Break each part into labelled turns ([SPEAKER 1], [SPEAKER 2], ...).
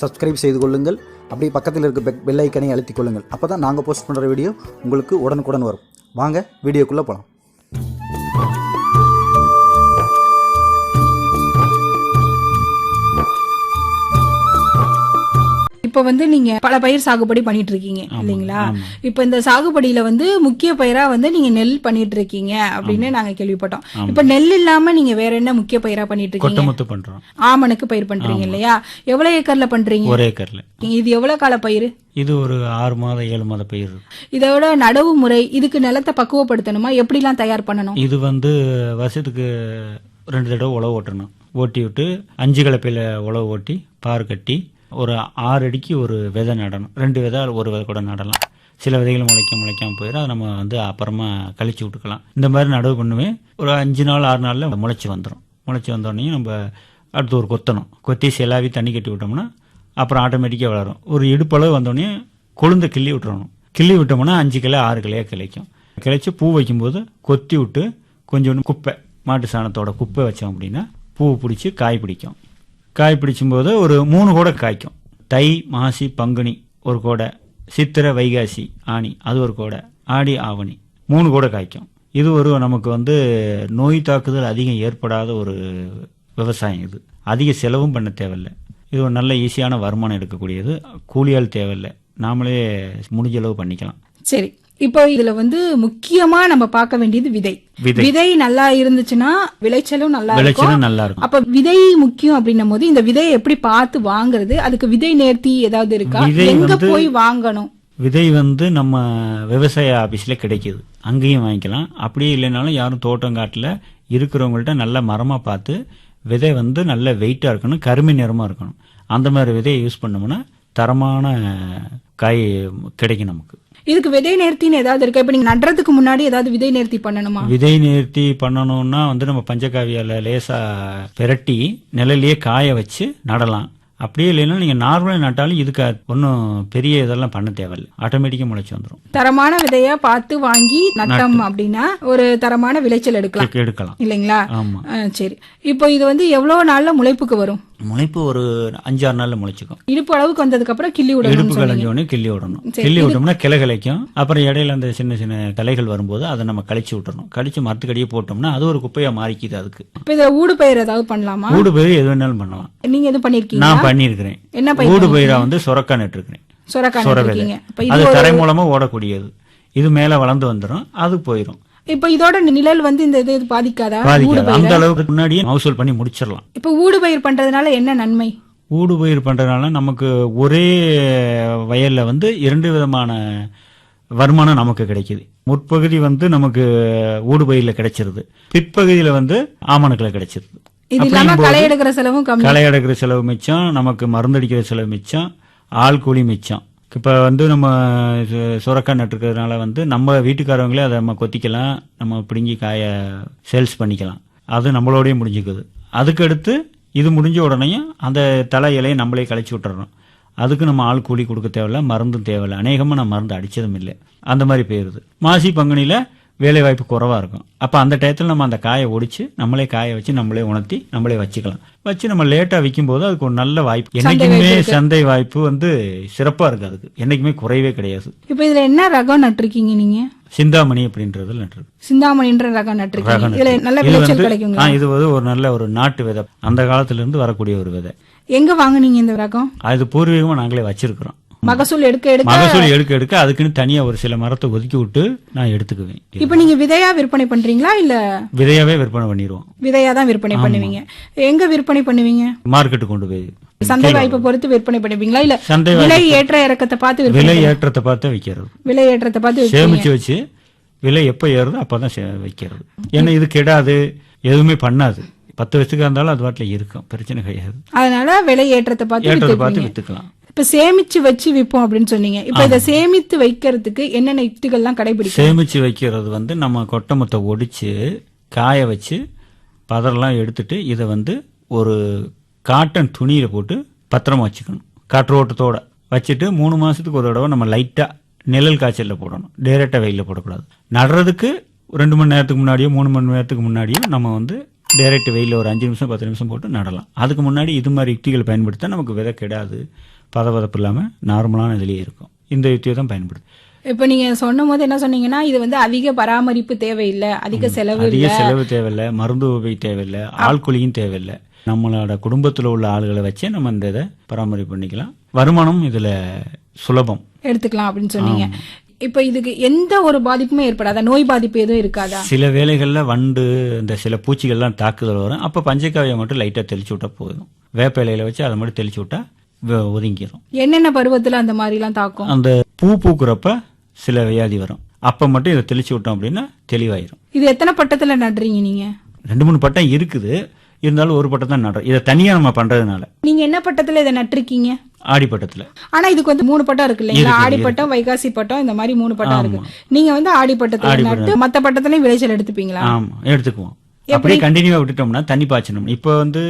[SPEAKER 1] Subscribe செய்து கொள்ளுங்கள் அப்படியே பக்கத்தில் இருக்க பெல் பெல்லைக்கனை அழுத்திக் கொள்ளுங்கள் அப்போ தான் நாங்கள் போஸ்ட் பண்ணுற வீடியோ உங்களுக்கு உடனுக்குடன் வரும். வாங்க வீடியோக்குள்ளே போகலாம்
[SPEAKER 2] இப்ப வந்து நீங்க பல பயிர் சாகுபடி பண்ணிட்டு இருக்கீங்க இல்லைங்களா? இப்ப இந்த சாகுபடியில வந்து முக்கிய பயிரா வந்து நீங்க நெல் பண்ணிட்டு இருக்கீங்க அப்படின்னு நாங்க கேள்விப்பட்டோம். இப்ப நெல் இல்லாம நீங்க வேற என்ன முக்கிய பயிரா பண்ணிட்டு இருக்கீங்க ஆமணக்கு பயிர் பண்றீங்க இல்லையா? எவ்வளவு ஏக்கர்ல பண்றீங்க?
[SPEAKER 3] ஒரு ஏக்கர்ல.
[SPEAKER 2] இது எவ்வளவு கால பயிர்?
[SPEAKER 3] இது ஒரு ஆறு மாதம் ஏழு மாத பயிர்.
[SPEAKER 2] இதோட நடவு முறை இதுக்கு நிலத்தை பக்குவப்படுத்தணுமா? எப்படிலாம் தயார் பண்ணணும்?
[SPEAKER 3] இது வந்து வருஷத்துக்கு ரெண்டு தடவை உழவு ஓட்டணும். ஓட்டி விட்டு அஞ்சு கலப்பையில் உழவு ஓட்டி பார் கட்டி ஒரு ஆறு அடிக்கு ஒரு விதை நடணும். ரெண்டு விதை ஒரு விதை கூட நடலாம். சில விதைகள் முளைக்க முளைக்காம போயிடும் அதை நம்ம வந்து அப்புறமா கழிச்சு விட்டுக்கலாம். இந்த மாதிரி நடவு பண்ணுவேன் ஒரு அஞ்சு நாள் ஆறு நாளில் முளைச்சி வந்துடும் முளைச்சி வந்தோடனே நம்ம அடுத்து ஒரு கொத்தணும். கொத்தி செலாவி தண்ணி கட்டி விட்டோம்னா அப்புறம் ஆட்டோமேட்டிக்காக வளரும். ஒரு இடுப்பளவு வந்தோடனே கொழுந்த கிள்ளி விட்டுறணும். கிள்ளி விட்டோம்னா அஞ்சு கிளை ஆறு கிளையாக கிளைக்கும். கிளைச்சி பூ வைக்கும்போது கொத்தி விட்டு கொஞ்சோண்டு குப்பை மாட்டு சாணத்தோட குப்பை வச்சோம் அப்படின்னா பூ பிடிச்சி காய் பிடிக்கும். காய் பிடிச்சும்போது ஒரு மூணு கூட காய்க்கும். தை மாசி பங்குனி ஒரு கோடை. சித்திரை வைகாசி ஆணி அது ஒரு கோடை. ஆடி ஆவணி மூணு கூட காய்க்கும். இது ஒரு நமக்கு வந்து நோய் தாக்குதல் அதிகம் ஏற்படாத ஒரு விவசாயம் இது. அதிக செலவும் பண்ண தேவையில்லை. இது ஒரு நல்ல ஈஸியான வருமானம் எடுக்கக்கூடியது. கூலியால் தேவையில்லை. நாமளே முடிஞ்ச அளவு பண்ணிக்கலாம்.
[SPEAKER 2] சரி. இப்போ இதுல வந்து முக்கியமா நம்ம பார்க்க வேண்டியது விதை.
[SPEAKER 3] விதை.
[SPEAKER 2] நல்லா இருந்துச்சுன்னா விளைச்சலும் நல்லா இருக்கும்.
[SPEAKER 3] நல்லா இருக்கும்.
[SPEAKER 2] அப்ப விதை முக்கியம் அப்படின்னும் போது இந்த விதையை எப்படி பார்த்து வாங்குறது? அதுக்கு விதை நேர்த்தி ஏதாவது இருக்கா? எங்க போய் வாங்கணும்?
[SPEAKER 3] விதை வந்து நம்ம விவசாய ஆஃபீஸில் கிடைக்கிது. அங்கேயும் வாங்கிக்கலாம். அப்படியே இல்லைனாலும் யாரும் தோட்டங்காட்டில் இருக்கிறவங்கள்ட்ட நல்ல மரமாக பார்த்து விதை வந்து நல்ல வெயிட்டாக இருக்கணும் கருமை நிறமாக இருக்கணும். அந்த மாதிரி விதையை யூஸ் பண்ணோம்னா தரமான காய் கிடைக்கும் நமக்கு.
[SPEAKER 2] இதுக்கு விதை நேர்த்தின்னு ஏதாவது இருக்கா? இப்ப நீங்க நடுறதுக்கு முன்னாடி ஏதாவது விதை நேர்த்தி பண்ணணுமா?
[SPEAKER 3] விதை நிறுத்தி பண்ணணும்னா வந்து நம்ம பஞ்சகாவியால லேசா பிரட்டி நிழலையே காய வச்சு நடலாம். அப்படியே இல்லைன்னா நீங்க நார்மலாக நட்டாலும் இதுக்கு ஒன்றும் பெரிய இதெல்லாம் பண்ண தேவையில்லை. ஆட்டோமேட்டிக்காக முளைச்சி வந்துடும்
[SPEAKER 2] தரமான விதைய பார்த்து வாங்கி நட்டம் அப்படின்னா ஒரு தரமான விளைச்சல் எடுக்கலாம்.
[SPEAKER 3] எடுக்கலாம்.
[SPEAKER 2] இல்லைங்களா?
[SPEAKER 3] ஆமா.
[SPEAKER 2] ஆ, சரி. இப்போ இது வந்து எவ்வளவு நாள்ல முளைப்புக்கு வரும்?
[SPEAKER 3] முளைப்பு ஒரு அஞ்சாறு நாள்ல முளைச்சிக்கும்.
[SPEAKER 2] இடுப்பு அளவுக்கு வந்ததுக்கு அப்புறம் கிள்ளி விடணும்
[SPEAKER 3] இடுப்பு களைஞ்சோடனே கிள்ளி விடணும். கிள்ளி விட்டோம்னா கிளை கிளைக்கும் அப்புறம் இடையில அந்த சின்ன சின்ன கிளைகள் வரும்போது அதை நம்ம கழிச்சு விட்டுறணும். கழிச்சு மரத்துக்கடியே போட்டோம்னா அது ஒரு குப்பையா மாறிக்குது அதுக்கு.
[SPEAKER 2] இப்ப இத ஊடு பயிர் ஏதாவது பண்ணலாமா?
[SPEAKER 3] ஊடு பயிர் எது வேணாலும் பண்ணலாம்.
[SPEAKER 2] நீங்க எது பண்ணிருக்கீங்க
[SPEAKER 3] நான் பண்ணியிருக்கிறேன்.
[SPEAKER 2] என்ன
[SPEAKER 3] ஊடு பயிரா வந்து சொரக்காய் நட்டுருக்கிறேன்.
[SPEAKER 2] சொரக்காய்
[SPEAKER 3] சொர விதை
[SPEAKER 2] இருக்கீங்க இப்ப
[SPEAKER 3] அது தரை மூலமா ஓடக்கூடியது. இது மேல வளர்ந்து வந்துடும் அது போயிடும்
[SPEAKER 2] இப்ப இதோட நிழல் வந்து இந்த இது பாதிக்காதா?
[SPEAKER 3] பாதிக்காது. அந்த அளவுக்கு முன்னாடியே மகசூல் பண்ணி முடிச்சிடலாம்.
[SPEAKER 2] இப்ப ஊடு பயிர் பண்றதுனால என்ன நன்மை?
[SPEAKER 3] ஊடு பயிர் பண்றதுனால நமக்கு ஒரே வயல்ல வந்து இரண்டு விதமான வருமானம் நமக்கு கிடைக்குது. முற்பகுதி வந்து நமக்கு ஊடு பயிரில் கிடைச்சிருது. பிற்பகுதியில வந்து ஆமணக்கில் கிடைச்சிருது.
[SPEAKER 2] களை எடுக்கிற செலவும்
[SPEAKER 3] களை எடுக்கிற செலவு மிச்சம் நமக்கு மருந்தடிக்கிற செலவு மிச்சம் ஆள் கூலி மிச்சம். இப்போ வந்து நம்ம சுரக்கா சுரக்காய் நட்டுருக்கிறதுனால வந்து நம்ம வீட்டுக்காரவங்களே அதை நம்ம கொத்திக்கலாம் நம்ம பிடுங்கி காய சேல்ஸ் பண்ணிக்கலாம். அது நம்மளோடய முடிஞ்சுக்குது. அதுக்கு அடுத்து இது முடிஞ்ச உடனேயும் அந்த தலை இலையை நம்மளே கழிச்சு விட்டுறோம் அதுக்கு நம்ம ஆள் கூலி கொடுக்க தேவையில்ல மருந்தும் தேவையில்ல. அநேகமாக நான் மருந்து அடித்ததும் இல்லை. அந்த மாதிரி போயிருது. மாசி பங்குனியில் வேலை வாய்ப்பு குறைவா இருக்கும். அப்போ அந்த டயத்தில் நம்ம அந்த காயை ஒடிச்சு நம்மளே காய வச்சு நம்மளே உணர்த்தி நம்மளே வச்சுக்கலாம். வச்சு நம்ம லேட்டாக விற்கும்போது அதுக்கு ஒரு நல்ல வாய்ப்பு. என்னைக்குமே சந்தை வாய்ப்பு வந்து சிறப்பாக இருக்கு அதுக்கு. என்னைக்குமே குறையவே கிடையாது.
[SPEAKER 2] இப்ப இதுல என்ன ரகம் நட்டிருக்கீங்க நீங்க?
[SPEAKER 3] சிந்தாமணி அப்படின்றது நட்டுருக்கு
[SPEAKER 2] சிந்தாமணின்ற ரகம் நட்டிருக்கீங்க.
[SPEAKER 3] ரகம்
[SPEAKER 2] இதுல நல்ல
[SPEAKER 3] இது
[SPEAKER 2] விளைச்சல்
[SPEAKER 3] ஆ, இது வந்து ஒரு நல்ல ஒரு நாட்டு விதை. அந்த காலத்துல இருந்து வரக்கூடிய ஒரு விதை.
[SPEAKER 2] எங்க வாங்குனீங்க இந்த ரகம்?
[SPEAKER 3] அது பூர்வீகமா நாங்களே வச்சிருக்கிறோம்.
[SPEAKER 2] மகசூல் எடுக்க எடுக்க
[SPEAKER 3] மகசூல் எடுக்க எடுக்க அதுக்குன்னு தனியா ஒரு சில மரத்தை ஒதுக்கி விட்டு நான் எடுத்துக்குவேன்.
[SPEAKER 2] இப்ப நீங்க விதையா விற்பனை பண்றீங்களா இல்ல?
[SPEAKER 3] விதையாவே விற்பனை பண்ணிடுவோம்.
[SPEAKER 2] விதையா தான் விற்பனை பண்ணுவீங்க. எங்க விற்பனை பண்ணுவீங்க?
[SPEAKER 3] மார்க்கெட்டு கொண்டு போய்
[SPEAKER 2] சந்தை வாய்ப்பை பொறுத்து விற்பனை பண்ணுவீங்களா? இல்ல
[SPEAKER 3] சந்தை
[SPEAKER 2] விலை ஏற்ற இறக்கத்தை பார்த்து
[SPEAKER 3] விலை ஏற்றத்தை பார்த்து விற்கிறது.
[SPEAKER 2] விலை ஏற்றத்தை பார்த்து
[SPEAKER 3] சேமிச்சு வச்சு விலை எப்போ ஏறுதோ அப்பதான் வைக்கிறது ஏன்னா இது கெடாது எதுவுமே பண்ணாது. பத்து வருஷத்துக்கு இருந்தாலும் அது பாட்டில் இருக்கும். பிரச்சனை கிடையாது.
[SPEAKER 2] அதனால விலை ஏற்றத்தை பார்த்து
[SPEAKER 3] ஏற்றத்தை. பார்த்து வித்துக்கலாம்.
[SPEAKER 2] இப்ப சேமிச்சு வச்சு விற்போம் அப்படின்னு சொன்னீங்க. இப்ப இதை சேமித்து வைக்கிறதுக்கு என்னென்ன யுக்திகள்லாம் கடைபிடிக்கும்
[SPEAKER 3] சேமிச்சு வைக்கிறது வந்து நம்ம கொட்டமுத்தை ஒடிச்சு காய வச்சு பதரெல்லாம் எடுத்துட்டு இதை வந்து ஒரு காட்டன் துணியில போட்டு பத்திரமா வச்சுக்கணும். காற்றோட்டத்தோட வச்சுட்டு மூணு மாசத்துக்கு ஒரு தடவை நம்ம லைட்டா நிழல் காய்ச்சல்ல போடணும். டைரக்டா வெயில போடக்கூடாது. நடுறதுக்கு ரெண்டு மணி நேரத்துக்கு முன்னாடியோ மூணு மணி நேரத்துக்கு முன்னாடியோ நம்ம வந்து டைரக்ட் வெயிலில் ஒரு அஞ்சு நிமிஷம் பத்து நிமிஷம் போட்டு நடலாம். அதுக்கு முன்னாடி இது மாதிரி யுக்திகள் பயன்படுத்தா நமக்கு விதை கெடாது. பதபதப்பு இல்லாமல் நார்மலான இதுலேயே இருக்கும். இந்த யுக்தியை தான் பயன்படுது
[SPEAKER 2] இப்ப நீங்க சொன்னும் போது என்ன சொன்னீங்கன்னா இது வந்து அதிக பராமரிப்பு தேவையில்லை அதிக செலவு
[SPEAKER 3] அதிக செலவு தேவையில்லை மருந்து உபயோக தேவையில்லை ஆள்கூலியும் தேவையில்லை. நம்மளோட குடும்பத்தில் உள்ள ஆளுகளை வச்சே நம்ம இந்த இதை பராமரிப்பு பண்ணிக்கலாம். வருமானம் இதில் சுலபம்.
[SPEAKER 2] எடுத்துக்கலாம் அப்படின்னு சொன்னீங்க. இப்ப இதுக்கு எந்த ஒரு பாதிப்புமே ஏற்படாதா? நோய் பாதிப்பு எதுவும் இருக்காதா?
[SPEAKER 3] சில வேளைகளில் வண்டு இந்த சில பூச்சிகள்லாம் தாக்குதல் வரும். அப்போ பஞ்சக்காவியை மட்டும் லைட்டாக தெளிச்சு விட்டா போதும். வேப்ப இலையில வச்சு அதை மட்டும் தெளிச்சு விட்டா ஒதுங்கிரும்.
[SPEAKER 2] என்னென்ன பருவத்துல அந்த மாதிரி எல்லாம் தாக்கும்?
[SPEAKER 3] அந்த பூ பூக்குறப்ப சில வியாதி வரும். அப்போ மட்டும் இதை தெளிச்சு விட்டோம் அப்படின்னா தெளிவாயிரும்.
[SPEAKER 2] இது எத்தனை பட்டத்துல நடுறீங்க நீங்க?
[SPEAKER 3] ரெண்டு மூணு பட்டம் இருக்குது. இருந்தாலும் ஒரு பட்டம் தான் நடுறோம். இதை தனியாக நம்ம பண்ணுறதுனால
[SPEAKER 2] நீங்க என்ன பட்டத்துல இதை நட்டிருக்கீங்க?
[SPEAKER 3] ஆடிப்பட்டத்தில்
[SPEAKER 2] ஆனா இதுக்கு வந்து மூணு பட்டம் இருக்கு இல்லைங்களா? ஆடி பட்டம் வைகாசி பட்டம் இந்த மாதிரி மூணு பட்டம் இருக்கு. நீங்க வந்து ஆடி பட்டத்துல நட்டு மத்த பட்டத்துலயும் விளைச்சல் எடுத்துப்பீங்களா?
[SPEAKER 3] ஆமாம் எடுத்துக்குவோம். அப்படியே கண்டினியூவாக விட்டுட்டோம்னா தண்ணி பாய்ச்சணும். இப்போ வந்து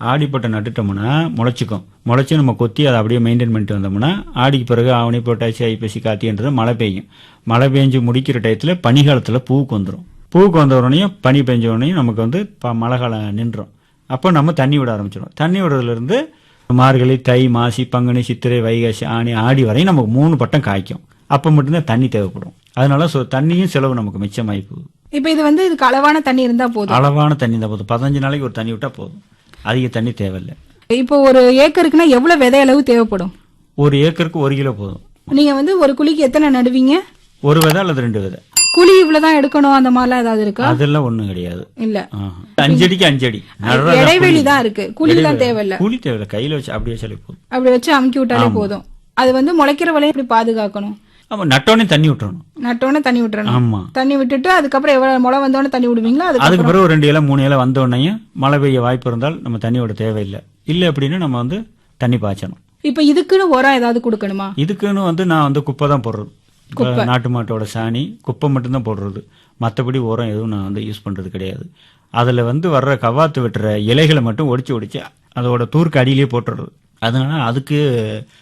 [SPEAKER 3] ஆடிப்பட்டம் நட்டுட்டோம்னா முளைச்சிக்கும். முளைச்சி நம்ம கொத்தி அதை அப்படியே மெயின்டைன் பண்ணிட்டு வந்தோம்னா ஆடிக்கு பிறகு ஆவணி புரட்டாசி ஐப்பசி காத்தின்றது மழை பெய்யும். மழை பெஞ்சு முடிக்கிற டயத்தில் பனிகாலத்தில் பூவுக்கு வந்துடும் பூவுக்கு வந்த பனி பெஞ்ச உடனே நமக்கு வந்து ப- மழை காலம் நின்றோம். அப்போ நம்ம தண்ணி விட ஆரம்பிச்சிடும் தண்ணி விடுறதுலேருந்து மார்கழி தை மாசி பங்குனி சித்திரை வைகாசி ஆணி ஆடி வரையும் நமக்கு மூணு பட்டம் காய்க்கும். அப்போ மட்டும்தான் தண்ணி தேவைப்படும். அதனால தண்ணியும் செலவு நமக்கு மிச்சமாகி போகுது.
[SPEAKER 2] இப்ப இது வந்து இதுக்கு அளவான தண்ணி இருந்தா போதும்.
[SPEAKER 3] அளவான தண்ணி தான் போதும். பதினஞ்சு நாளைக்கு ஒரு தண்ணி விட்டா போதும். அதிக தண்ணி தேவையில்லை.
[SPEAKER 2] இப்போ ஒரு ஏக்கருக்குன்னா எவ்வளவு விதை அளவு தேவைப்படும்?
[SPEAKER 3] ஒரு ஏக்கருக்கு ஒரு கிலோ போதும்.
[SPEAKER 2] நீங்க வந்து ஒரு குழிக்கு எத்தனை நடுவீங்க?
[SPEAKER 3] ஒரு விதை அல்லது ரெண்டு விதை.
[SPEAKER 2] குழி இவ்வளவுதான் எடுக்கணும் அந்த மாதிரிலாம் ஏதாவது இருக்கா?
[SPEAKER 3] அதெல்லாம் ஒண்ணும் கிடையாது.
[SPEAKER 2] இல்ல.
[SPEAKER 3] ஆஹா. அஞ்சடிக்கு அஞ்சடி. நடுறதா
[SPEAKER 2] இடைவெளி. தான் இருக்கு. குழிலாம் தேவையில்ல.
[SPEAKER 3] கூலி தேவையில்லை. கையில வச்சு அப்படியே வச்சாலே போதும்.
[SPEAKER 2] அப்படி வச்சு அமுக்கி விட்டாலே போதும். அது வந்து முளைக்கிற வரையும் எப்படி பாதுகாக்கணும்?
[SPEAKER 3] ஆமா நட்டோடனே தண்ணி விட்டுறணும்.
[SPEAKER 2] நட்டோன்னே தண்ணி விட்டுறணும்.
[SPEAKER 3] ஆமா.
[SPEAKER 2] தண்ணி விட்டுட்டு அதுக்கப்புறம் எவ்வளவு முளை வந்தோடனே தண்ணி விடுவீங்களா? அதுக்கு
[SPEAKER 3] அதுக்கு பிறகு ஒரு ரெண்டு இலை மூணு இலை வந்த உடனே மழை பெய்ய வாய்ப்பு இருந்தால் நம்ம தண்ணி விட தேவையில்லை. இல்லை அப்படின்னா நம்ம வந்து தண்ணி பாய்ச்சணும்.
[SPEAKER 2] இப்ப இதுக்குன்னு உரம் ஏதாவது கொடுக்கணுமா?
[SPEAKER 3] இதுக்குன்னு வந்து நான் வந்து குப்பை தான் போடுறது. நாட்டு மாட்டோட சாணி குப்பை மட்டும்தான் போடுறது. மற்றபடி உரம் எதுவும் நான் வந்து யூஸ் பண்ணுறது கிடையாது. அதில் வந்து வர்ற கவாத்து வெட்டுற இலைகளை மட்டும் ஒடிச்சு ஒடிச்சு அதோட தூருக்கு அடியிலேயே போட்டுறது. அதனால அதுக்கு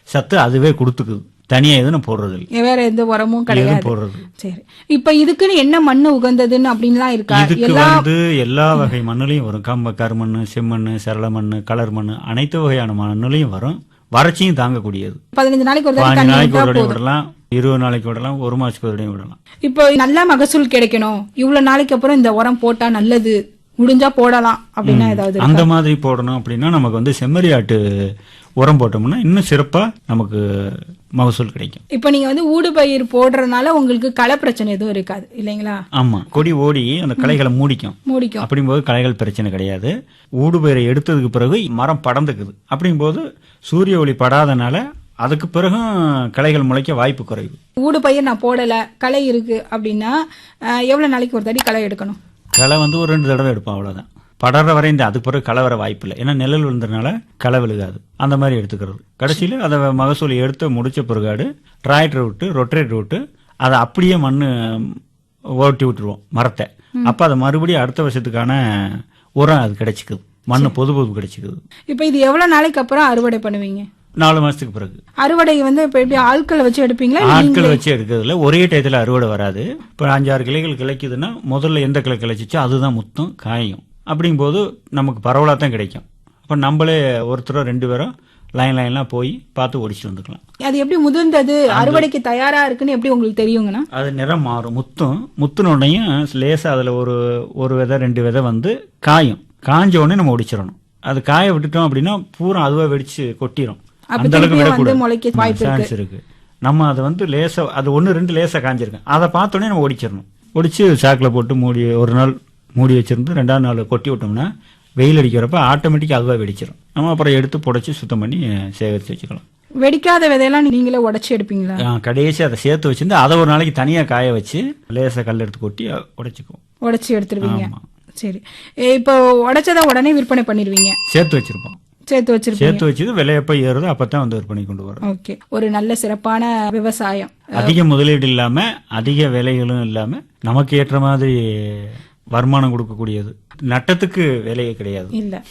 [SPEAKER 3] சத்து அதுவே கொடுத்துக்குது. தனியாக எதுவும் போடுறது இல்லை.
[SPEAKER 2] வேற எந்த உரமும் கிடையாது.
[SPEAKER 3] போடுறது
[SPEAKER 2] சரி. இப்ப இதுக்குன்னு என்ன மண்ணு உகந்ததுன்னு அப்படின்லாம் இருக்கா?
[SPEAKER 3] இதுக்கு வந்து எல்லா வகை மண்ணுலையும் வரும். கம்ப கருமண் செம்மண் சரள மண் கலர் மண் அனைத்து வகையான மண்ணுலையும் வரும். வறட்சியும் தாங்கக்கூடியது.
[SPEAKER 2] பதினஞ்சு நாளைக்கு ஒரு தண்ணி
[SPEAKER 3] நாளைக்கு ஒரு விடலாம். இருபது நாளைக்கு விடலாம் ஒரு மாசத்துக்கு ஒரு விடலாம்.
[SPEAKER 2] இப்போ நல்ல மகசூல் கிடைக்கணும். இவ்வளவு நாளைக்கு அப்புறம் இந்த உரம் போட்டா நல்லது. முடிஞ்சா போடலாம் அப்படின்னா ஏதாவது
[SPEAKER 3] அந்த மாதிரி போடணும் அப்படின்னா நமக்கு வந்து செம்மறி ஆட்டு உரம் போட்டோம்னா இன்னும் சிறப்பா நமக்கு மகசூல் கிடைக்கும்.
[SPEAKER 2] இப்போ நீங்க வந்து ஊடுபயிர் போடுறதுனால உங்களுக்கு களை பிரச்சனை எதுவும் இருக்காது இல்லைங்களா?
[SPEAKER 3] ஆமா. கொடி ஓடி அந்த களைகளை மூடிக்கும்.
[SPEAKER 2] மூடிக்கும்.
[SPEAKER 3] அப்படிங்கும்போது களைகள் பிரச்சனை கிடையாது. ஊடுபயிரை எடுத்ததுக்கு பிறகு மரம் படர்ந்துக்குது அப்படிங்கும்போது சூரிய ஒளி படாதனால அதுக்கு பிறகும் களைகள் முளைக்க வாய்ப்பு குறைவு.
[SPEAKER 2] ஊடுபயிர் நான் போடல களை இருக்கு அப்படின்னா அஹ், எவ்வளவு நாளைக்கு ஒரு தடி களை எடுக்கணும்?
[SPEAKER 3] களை வந்து ஒரு ரெண்டு தடவை எடுப்போம் அவ்வளவுதான். படர்ற வரை இந்த அதுக்கு பிறகு களை வர வாய்ப்பு இல்லை. ஏன்னா நிழல் விழுந்ததுனால களை விழுகாது. அந்த மாதிரி எடுத்துக்கிறது. கடைசியில் அதை மகசூல் எடுத்து முடிச்ச பிறகாடு டிராக்டர் விட்டு ரொட்டேட்டர் விட்டு அதை அப்படியே மண் ஓட்டி விட்டுருவோம் மரத்தை. அப்போ அதை மறுபடியும் அடுத்த வருஷத்துக்கான உரம் அது கிடைச்சிக்குது. மண் பொது பொது கிடைச்சிக்குது.
[SPEAKER 2] இப்போ இது எவ்வளவு நாளைக்கு அப்புறம் அறுவடை பண்ணுவீங்க?
[SPEAKER 3] நாலு மாசத்துக்கு பிறகு.
[SPEAKER 2] அறுவடை வந்து இப்போ எப்படி ஆட்களை வச்சு எடுப்பீங்களா?
[SPEAKER 3] ஆட்கள் வச்சு எடுக்கிறதுல ஒரே டயத்தில் அறுவடை வராது. இப்போ அஞ்சாறு கிளைகள் கிளைக்குதுன்னா முதல்ல எந்த கிளை கிளைச்சிச்சோ அதுதான் முத்தம் காயும். அப்படிங்கும்போது நமக்கு பரவலாக தான் கிடைக்கும். அப்போ நம்மளே ஒருத்தரோ ரெண்டு பேரோ லைன் லைன்லாம் போய் பார்த்து ஒடிச்சிட்டு வந்துக்கலாம்.
[SPEAKER 2] அது எப்படி முதிர்ந்தது? அறுவடைக்கு தயாரா இருக்குன்னு எப்படி உங்களுக்கு தெரியுங்கண்ணா?
[SPEAKER 3] அது நிறம் மாறும். முத்தும் முத்துன உடனேயும் லேசாக அதில் ஒரு ஒரு விதை ரெண்டு விதை வந்து காயும். காஞ்ச உடனே நம்ம ஒடிச்சிடணும். அது காய விட்டுட்டோம் அப்படின்னா பூரா அதுவாக வெடிச்சு கொட்டிடும் அந்த அளவுக்கு விடக்கூடாது. சான்ஸ் இருக்கு. நம்ம அதை வந்து லேசா அது ஒன்று ரெண்டு லேசா காஞ்சிருக்கும். அதை பார்த்தோன்னே நம்ம ஒடிச்சிடணும். ஒடிச்சு சாக்கில் போட்டு மூடி ஒரு நாள் மூடி வச்சிருந்து ரெண்டாவது நாள் கொட்டி விட்டோம்னா வெயில் அடிக்கிறப்ப ஆட்டோமேட்டிக்காக அதுவாக வெடிச்சிடும் நம்ம அப்புறம் எடுத்து புடைச்சி சுத்தம் பண்ணி சேகரித்து வச்சுக்கலாம்.
[SPEAKER 2] வெடிக்காத விதையெல்லாம் நீங்களே உடைச்சு எடுப்பீங்களா?
[SPEAKER 3] கடைசி அதை சேர்த்து வச்சிருந்து அதை ஒரு நாளைக்கு தனியாக காய வச்சு லேசாக கல் எடுத்து கொட்டி உடைச்சிக்குவோம்.
[SPEAKER 2] உடைச்சு எடுத்துருவீங்க. சரி. இப்போ உடைச்சதை உடனே விற்பனை பண்ணிடுவீங்க
[SPEAKER 3] சேர்த்து வச்சிருப்போம்.
[SPEAKER 2] சேர்த்து வச்சிருப்பீங்க.
[SPEAKER 3] சேர்த்து வச்சது விலை எப்போ ஏறுதோ அப்போ வந்து விற்பனை கொண்டு வரும்.
[SPEAKER 2] ஓகே. ஒரு நல்ல சிறப்பான விவசாயம்.
[SPEAKER 3] அதிக முதலீடு இல்லாம அதிக விலைகளும் இல்லாம நமக்கு ஏற்ற மாதிரி வருமானம் கொடுக்கக்கூடியது. நட்டத்துக்கு வேலையே கிடையாது.
[SPEAKER 2] இல்ல.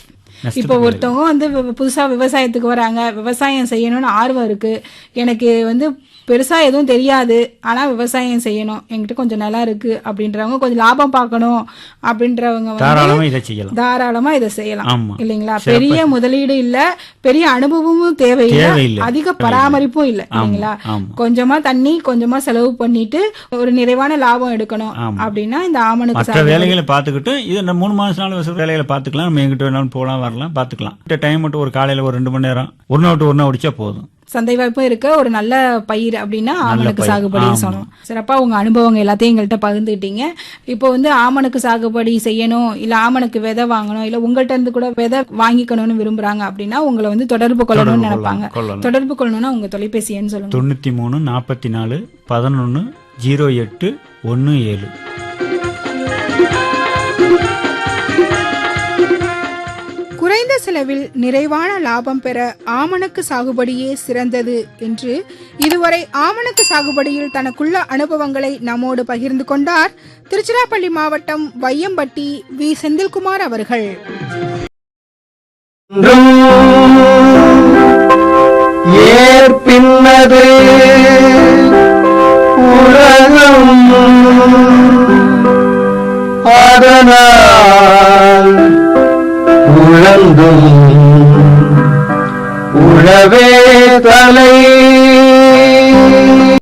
[SPEAKER 2] இப்போ ஒருத்தவங்க வந்து வி- புதுசா விவசாயத்துக்கு வராங்க. விவசாயம் செய்யணும்னு ஆர்வம் இருக்கு. எனக்கு வந்து பெருசா எதுவும் தெரியாது. ஆனா விவசாயம் செய்யணும். என்கிட்ட கொஞ்சம் நிலம் இருக்கு அப்படின்றவங்க கொஞ்சம் லாபம் பார்க்கணும் அப்படின்றவங்க வந்து
[SPEAKER 3] தாராளமா இதை செய்யலாம்.
[SPEAKER 2] தாராளமா இதை செய்யலாம். இல்லைங்களா? பெரிய முதலீடு இல்ல பெரிய அனுபவமும் தேவையில்லை. அதிக பராமரிப்பும் இல்ல. இல்லைங்களா. கொஞ்சமா தண்ணி கொஞ்சமா செலவு பண்ணிட்டு ஒரு நிறைவான லாபம் எடுக்கணும். அப்படின்னா இந்த ஆமணுக்கு
[SPEAKER 3] வேலைகளை பார்த்துக்கிட்டு இது மூணு மாசம் நாலு வருஷம் வேலைகளை பார்த்துக்கலாம். நம்ம எங்கிட்ட வேணாலும் போகலாம் வரலாம் பார்த்துக்கலாம். டைம் மட்டும் ஒரு காலையில ஒரு ரெண்டு மணி நேரம் நாள் விட்டு ஒரு நாள் ஒடிச்சா போதும்.
[SPEAKER 2] சந்தை வாய்ப்பும் இருக்க ஒரு நல்ல பயிர் அப்படின்னா ஆமணக்கு. சாகுபடி. சொல்லணும் சிறப்பா உங்க அனுபவங்க எல்லாத்தையும் எங்கள்கிட்ட பகிர்ந்துக்கிட்டீங்க இப்போ வந்து ஆமணக்கு சாகுபடி செய்யணும் இல்ல ஆமணக்கு விதை வாங்கணும் இல்ல உங்கள்ட்ட இருந்து கூட விதை வாங்கிக்கணும்னு விரும்புறாங்க அப்படின்னா உங்களை வந்து தொடர்பு கொள்ளணும்னு நினைப்பாங்க. தொடர்பு கொள்ளணும்னா உங்க தொலைபேசி எண் சொல்லுங்க
[SPEAKER 3] தொண்ணூத்தி மூணு நாற்பத்தி நாலு பதினொன்று ஜீரோ எட்டு ஒன்று ஏழு
[SPEAKER 2] செலவில் நிறைவான லாபம் பெற ஆமணக்கு சாகுபடியே சிறந்தது என்று இதுவரை ஆமணக்கு சாகுபடியில் தனக்குள்ள அனுபவங்களை நம்மோடு பகிர்ந்து கொண்டார் திருச்சிராப்பள்ளி மாவட்டம் வையம்பட்டி வி. செந்தில்குமார் அவர்கள்.
[SPEAKER 4] ஏற்பின்னது உலகம் அதனால் உழவே தலை.